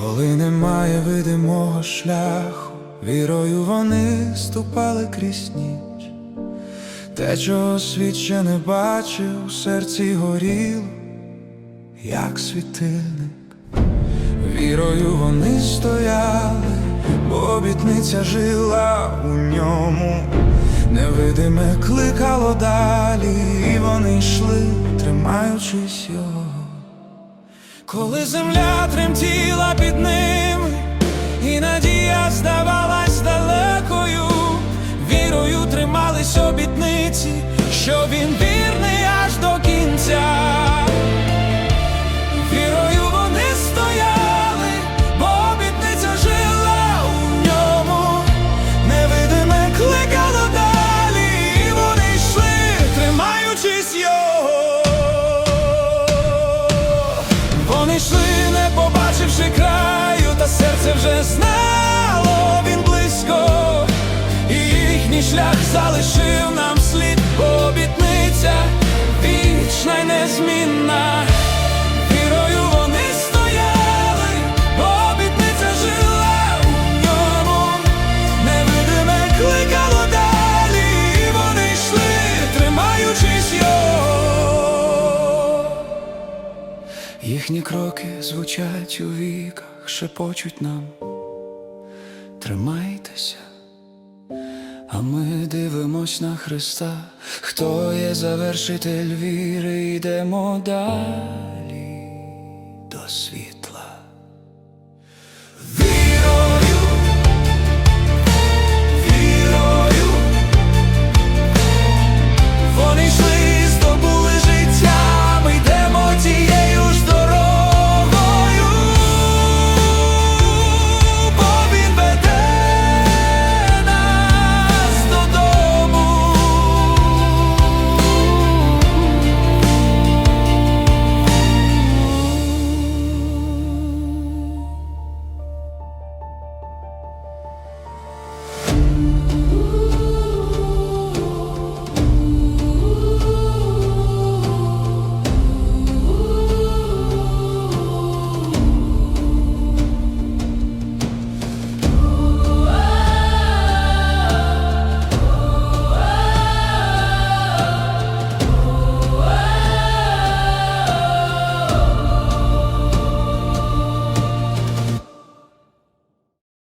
Коли немає видимого шляху, вірою вони ступали крізь ніч. Те, чого світ ще не бачив, серці горіло, як світильник. Вірою вони стояли, бо обітниця жила у ньому. Невидиме кликало далі, і вони йшли, тримаючись його. Коли земля тремтіла під ними, і надія здавалась далекою, вірою тримались обітниці, Вони йшли, не побачивши краю, та серце вже знало він близько, і їхній шлях залишив нам слід, обітниця вічна й незмінна. їхні кроки звучать у віках, шепочуть нам, тримайтеся, а ми дивимось на Христа, хто є завершитель віри, йдемо далі. До світу.